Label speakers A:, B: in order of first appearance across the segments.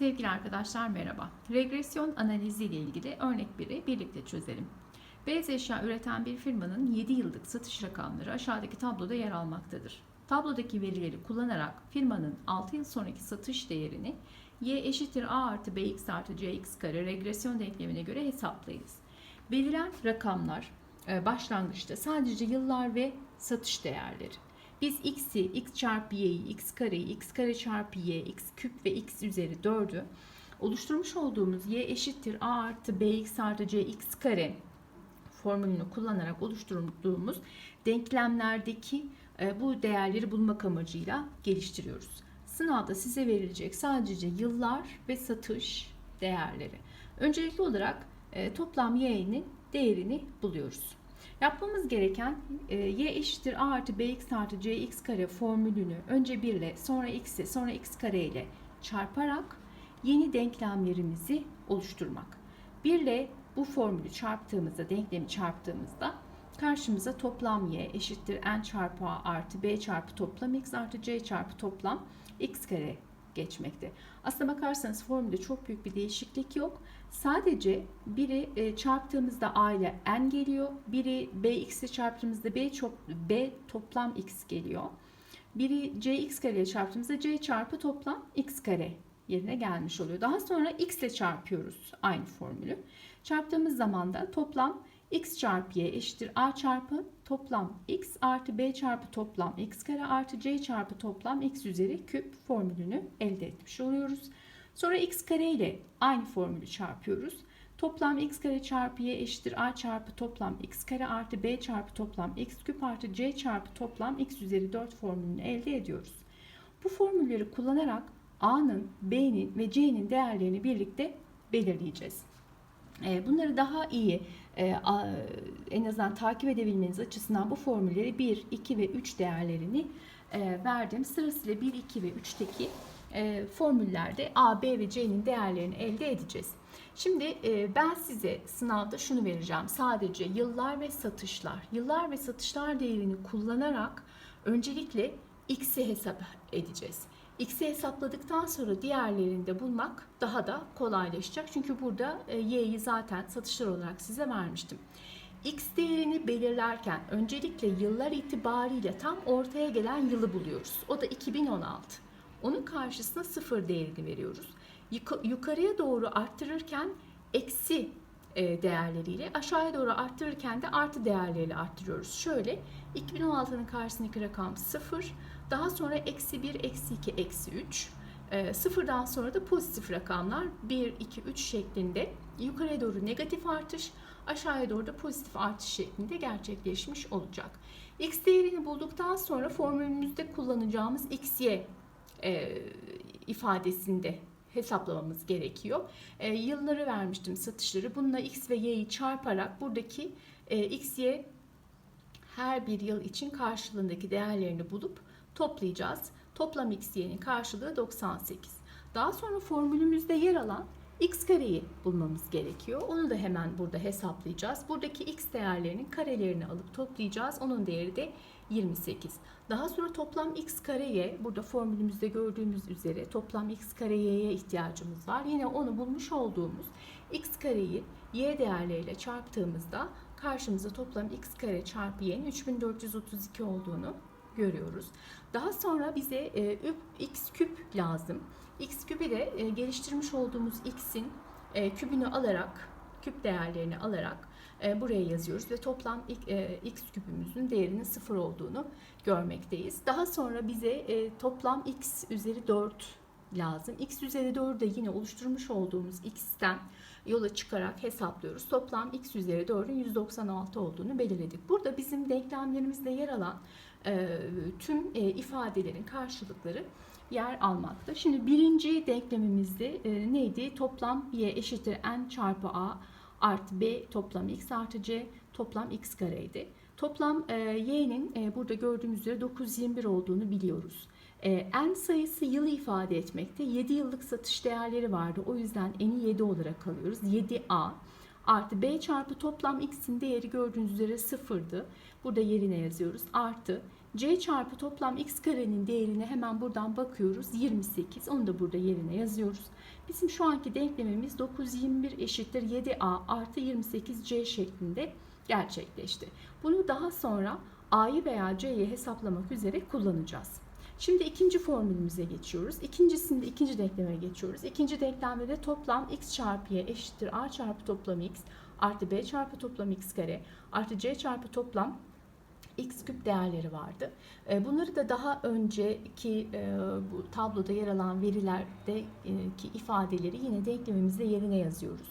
A: Sevgili arkadaşlar merhaba. Regresyon analizi ile ilgili örnek 1'i birlikte çözelim. Beyaz eşya üreten bir firmanın 7 yıllık satış rakamları aşağıdaki tabloda yer almaktadır. Tablodaki verileri kullanarak firmanın 6 yıl sonraki satış değerini y eşittir a artı bx artı cx kare regresyon denklemine göre hesaplayınız. Belirlen rakamlar e, başlangıçta sadece yıllar ve satış değerleri. Biz x'i, x çarpı y'yi, x kareyi, x kare çarpı y, x küp ve x üzeri 4'ü oluşturmuş olduğumuz y eşittir a artı bx artı cx kare formülünü kullanarak oluşturduğumuz denklemlerdeki e, bu değerleri bulmak amacıyla geliştiriyoruz. Sınavda size verilecek sadece yıllar ve satış değerleri. Öncelikli olarak e, toplam y'nin değerini buluyoruz. Yapmamız gereken e, y eşittir a artı bx artı cx kare formülünü önce 1 ile sonra x'e sonra x kare ile çarparak yeni denklemlerimizi oluşturmak. 1 ile bu formülü çarptığımızda, denklemi çarptığımızda karşımıza toplam y eşittir n çarpı a artı b çarpı toplam x artı c çarpı toplam x kare geçmekte. Aslına bakarsanız formülde çok büyük bir değişiklik yok. Sadece biri e, çarptığımızda a ile n geliyor. Biri bx ile çarptığımızda b, çok, b toplam x geliyor. Biri cx kare ile çarptığımızda c çarpı toplam x kare yerine gelmiş oluyor. Daha sonra x ile çarpıyoruz aynı formülü. Çarptığımız zaman da toplam x çarpı y eşittir a çarpı toplam x artı b çarpı toplam x kare artı c çarpı toplam x üzeri küp formülünü elde etmiş oluyoruz. Sonra x kare ile aynı formülü çarpıyoruz. Toplam x kare çarpı y eşittir a çarpı toplam x kare artı b çarpı toplam x küp artı c çarpı toplam x üzeri 4 formülünü elde ediyoruz. Bu formülleri kullanarak a'nın, b'nin ve c'nin değerlerini birlikte belirleyeceğiz. Ee, bunları daha iyi e, en azından takip edebilmeniz açısından bu formülleri 1, 2 ve 3 değerlerini e, verdim. Sırasıyla 1, 2 ve 3'teki e, formüllerde A, B ve C'nin değerlerini elde edeceğiz. Şimdi ben size sınavda şunu vereceğim. Sadece yıllar ve satışlar. Yıllar ve satışlar değerini kullanarak öncelikle X'i hesap edeceğiz. X'i hesapladıktan sonra diğerlerini de bulmak daha da kolaylaşacak. Çünkü burada e, Y'yi zaten satışlar olarak size vermiştim. X değerini belirlerken öncelikle yıllar itibariyle tam ortaya gelen yılı buluyoruz. O da 2016. Onun karşısına sıfır değerini veriyoruz. Yukarıya doğru arttırırken eksi değerleriyle aşağıya doğru arttırırken de artı değerleriyle arttırıyoruz. Şöyle 2016'nın karşısındaki rakam 0, daha sonra eksi 1, eksi 2, eksi 3. E, sıfırdan sonra da pozitif rakamlar 1, 2, 3 şeklinde yukarıya doğru negatif artış, aşağıya doğru da pozitif artış şeklinde gerçekleşmiş olacak. X değerini bulduktan sonra formülümüzde kullanacağımız XY e, ifadesinde hesaplamamız gerekiyor. E, yılları vermiştim satışları. Bununla X ve Y'yi çarparak buradaki e, X, Y her bir yıl için karşılığındaki değerlerini bulup toplayacağız. Toplam X, Y'nin karşılığı 98. Daha sonra formülümüzde yer alan x kareyi bulmamız gerekiyor. Onu da hemen burada hesaplayacağız. Buradaki x değerlerinin karelerini alıp toplayacağız. Onun değeri de 28. Daha sonra toplam x kareye burada formülümüzde gördüğümüz üzere toplam x kare y'ye ihtiyacımız var. Yine onu bulmuş olduğumuz x kareyi y değerleriyle çarptığımızda karşımıza toplam x kare çarpı y'nin 3432 olduğunu görüyoruz. Daha sonra bize e, x küp lazım. X küpü de e, geliştirmiş olduğumuz x'in e, kübünü alarak, küp değerlerini alarak e, buraya yazıyoruz ve toplam e, x küpümüzün değerinin sıfır olduğunu görmekteyiz. Daha sonra bize e, toplam x üzeri 4 lazım. x üzeri 4'ü de yine oluşturmuş olduğumuz x'ten yola çıkarak hesaplıyoruz. Toplam x üzeri 4'ün 196 olduğunu belirledik. Burada bizim denklemlerimizde yer alan e, tüm e, ifadelerin karşılıkları yer almakta. Şimdi birinci denklemimizde e, neydi? Toplam y eşittir n çarpı a artı b toplam x artı c toplam x kareydi. Toplam e, y'nin e, burada gördüğümüz üzere 921 olduğunu biliyoruz. E, n sayısı yılı ifade etmekte. 7 yıllık satış değerleri vardı. O yüzden n'i 7 olarak alıyoruz. 7a artı b çarpı toplam x'in değeri gördüğünüz üzere sıfırdı. Burada yerine yazıyoruz. Artı
B: C çarpı toplam x karenin değerine hemen buradan bakıyoruz. 28. Onu da burada yerine yazıyoruz. Bizim şu anki denklemimiz 921 eşittir 7a artı 28c şeklinde gerçekleşti. Bunu daha sonra a'yı veya c'yi hesaplamak üzere kullanacağız. Şimdi ikinci formülümüze geçiyoruz. İkincisinde ikinci denkleme geçiyoruz. İkinci denklemde de toplam x çarpı y eşittir a çarpı toplam x artı b çarpı toplam x kare artı c çarpı toplam x küp değerleri vardı. E, Bunları da daha önceki e, bu tabloda yer alan verilerdeki ifadeleri yine denklemimizde yerine yazıyoruz.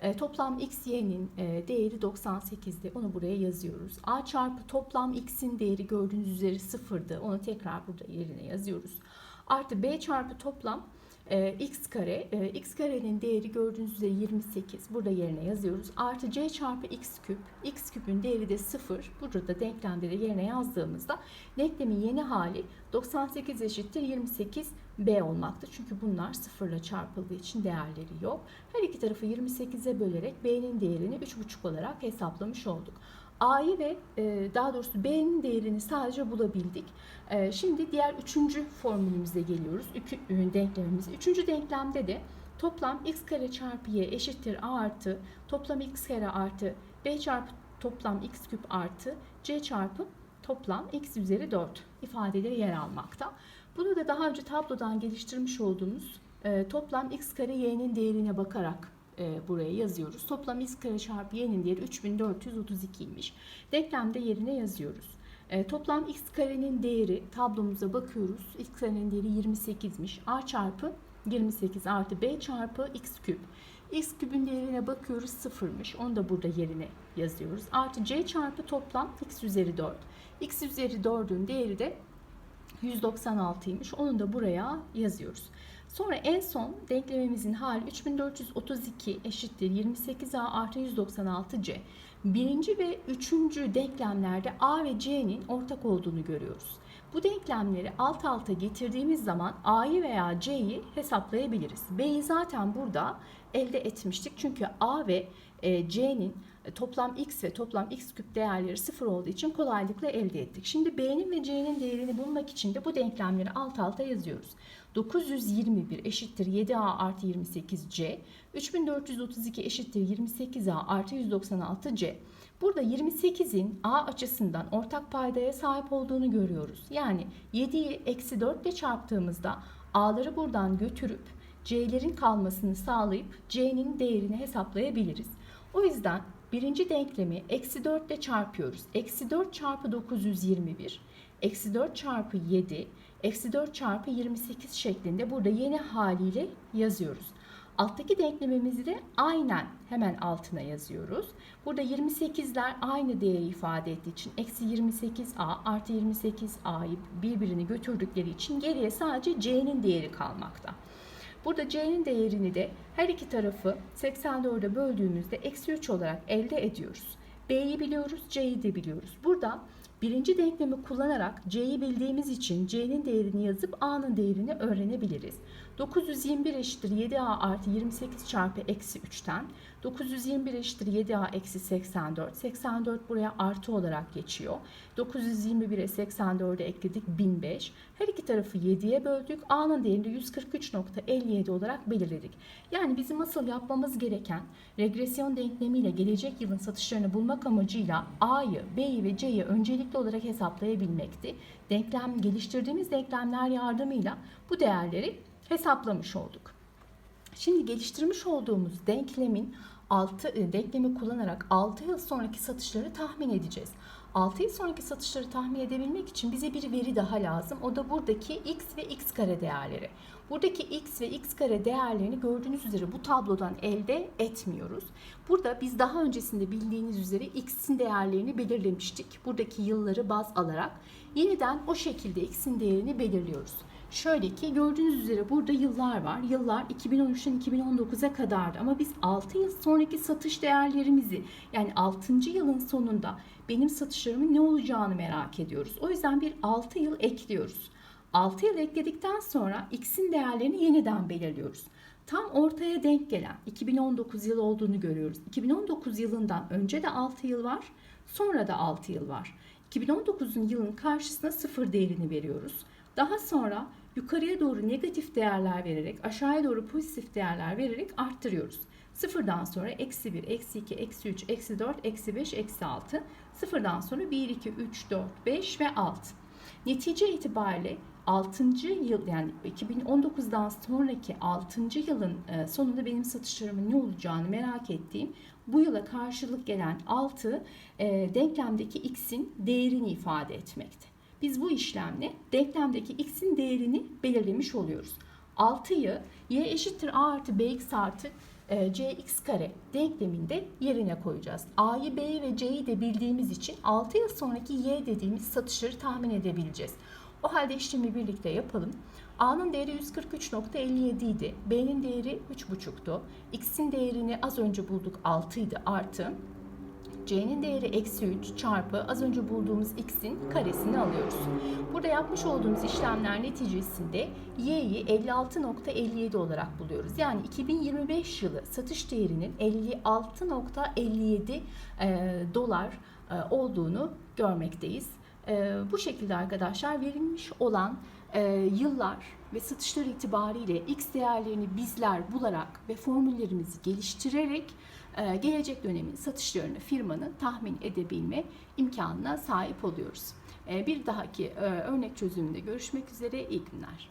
B: E, Toplam x, y'nin e, değeri 98'di. Onu buraya yazıyoruz. A çarpı toplam x'in değeri gördüğünüz üzere sıfırdı. Onu tekrar burada yerine yazıyoruz. Artı b çarpı toplam e, x kare. E, x karenin değeri gördüğünüz üzere 28. Burada yerine yazıyoruz. Artı c çarpı x küp. x küpün değeri de 0. Burada da denklemde de yerine yazdığımızda denklemin yeni hali 98 eşittir 28 b olmakta. Çünkü bunlar sıfırla çarpıldığı için değerleri yok. Her iki tarafı 28'e bölerek b'nin değerini 3,5 olarak hesaplamış olduk. A'yı ve e, daha doğrusu B'nin değerini sadece bulabildik. E, Şimdi diğer üçüncü formülümüze geliyoruz. Ükü, ürün denklemimiz. Üçüncü denklemde de toplam x kare çarpı y eşittir a artı toplam x kare artı b çarpı toplam x küp artı c çarpı toplam x üzeri 4 ifadeleri yer almakta. Bunu da daha önce tablodan geliştirmiş olduğumuz e, toplam x kare y'nin değerine bakarak e, buraya yazıyoruz. Toplam x kare çarpı y'nin değeri 3432'ymiş. Denklemde yerine yazıyoruz. E, toplam x karenin değeri tablomuza bakıyoruz. x karenin değeri 28'miş. a çarpı 28 artı b çarpı x küp. x küpün değerine bakıyoruz sıfırmış. Onu da burada yerine yazıyoruz. Artı c çarpı toplam x üzeri 4. x üzeri 4'ün değeri de 196'ymış. Onu da buraya yazıyoruz. Sonra en son denklemimizin hali 3432 eşittir 28a artı 196c. Birinci ve üçüncü denklemlerde a ve c'nin ortak olduğunu görüyoruz. Bu denklemleri alt alta getirdiğimiz zaman a'yı veya c'yi hesaplayabiliriz. b'yi zaten burada elde etmiştik. Çünkü a ve e, c'nin toplam x ve toplam x küp değerleri sıfır olduğu için kolaylıkla elde ettik. Şimdi b'nin ve c'nin değerini bulmak için de bu denklemleri alt alta yazıyoruz. 921 eşittir 7a artı 28c. 3432 eşittir 28a artı 196c. Burada 28'in a açısından ortak paydaya sahip olduğunu görüyoruz. Yani 7'yi eksi 4 ile çarptığımızda a'ları buradan götürüp c'lerin kalmasını sağlayıp c'nin değerini hesaplayabiliriz. O yüzden birinci denklemi eksi 4 ile çarpıyoruz. Eksi 4 çarpı 921, eksi 4 çarpı 7, eksi 4 çarpı 28 şeklinde burada yeni haliyle yazıyoruz. Alttaki denklemimizi de aynen hemen altına yazıyoruz. Burada 28'ler aynı değeri ifade ettiği için eksi 28a artı 28a'yı birbirini götürdükleri için geriye sadece c'nin değeri kalmakta. Burada c'nin değerini de her iki tarafı 84'e böldüğümüzde eksi 3 olarak elde ediyoruz. B'yi biliyoruz, C'yi de biliyoruz. Burada birinci denklemi kullanarak C'yi bildiğimiz için C'nin değerini yazıp A'nın değerini öğrenebiliriz. 921 eşittir 7A artı 28 çarpı eksi 3'ten 921 eşittir 7A eksi 84. 84 buraya artı olarak geçiyor. 921'e 84'e ekledik 1005. Her iki tarafı 7'ye böldük. A'nın değerini 143.57 olarak belirledik. Yani bizim asıl yapmamız gereken regresyon denklemiyle gelecek yılın satışlarını bulmak amacıyla A'yı, B'yi ve C'yi öncelikli olarak hesaplayabilmekti. Denklem geliştirdiğimiz denklemler yardımıyla bu değerleri hesaplamış olduk. Şimdi geliştirmiş olduğumuz denklemin 6 denklemi kullanarak 6 yıl sonraki satışları tahmin edeceğiz. 6 yıl sonraki satışları tahmin edebilmek için bize bir veri daha lazım. O da buradaki x ve x kare değerleri. Buradaki x ve x kare değerlerini gördüğünüz üzere bu tablodan elde etmiyoruz. Burada biz daha öncesinde bildiğiniz üzere x'in değerlerini belirlemiştik. Buradaki yılları baz alarak yeniden o şekilde x'in değerini belirliyoruz. Şöyle ki gördüğünüz üzere burada yıllar var. Yıllar 2013'ten 2019'a kadardı ama biz 6 yıl sonraki satış değerlerimizi yani 6. yılın sonunda benim satışlarımın ne olacağını merak ediyoruz. O yüzden bir 6 yıl ekliyoruz. 6 yıl ekledikten sonra x'in değerlerini yeniden belirliyoruz. Tam ortaya denk gelen 2019 yılı olduğunu görüyoruz. 2019 yılından önce de 6 yıl var, sonra da 6 yıl var. 2019'un yılın karşısına sıfır değerini veriyoruz. Daha sonra yukarıya doğru negatif değerler vererek aşağıya doğru pozitif değerler vererek arttırıyoruz. Sıfırdan sonra eksi 1, eksi 2, eksi 3, eksi 4, eksi 5, eksi 6. Sıfırdan sonra 1, 2, 3, 4, 5 ve 6. Netice itibariyle 6. yıl yani 2019'dan sonraki 6. yılın e, sonunda benim satışlarımın ne olacağını merak ettiğim bu yıla karşılık gelen 6 e, denklemdeki x'in değerini ifade etmekte. Biz bu işlemle denklemdeki x'in değerini belirlemiş oluyoruz. 6'yı y eşittir a artı bx artı e, cx kare denkleminde yerine koyacağız. A'yı, B'yi ve C'yi de bildiğimiz için 6 yıl sonraki y dediğimiz satışları tahmin edebileceğiz. O halde işlemi birlikte yapalım. A'nın değeri 143.57 idi. B'nin değeri 3.5'tu. X'in değerini az önce bulduk 6 idi artı. C'nin değeri eksi 3 çarpı az önce bulduğumuz x'in karesini alıyoruz. Burada yapmış olduğumuz işlemler neticesinde y'yi 56.57 olarak buluyoruz. Yani 2025 yılı satış değerinin 56.57 e, dolar e, olduğunu görmekteyiz. E, bu şekilde arkadaşlar verilmiş olan e, yıllar ve satışlar itibariyle x değerlerini bizler bularak ve formüllerimizi geliştirerek gelecek dönemin satışlarını firmanın tahmin edebilme imkanına sahip oluyoruz. E, bir dahaki e, örnek çözümünde görüşmek üzere iyi günler.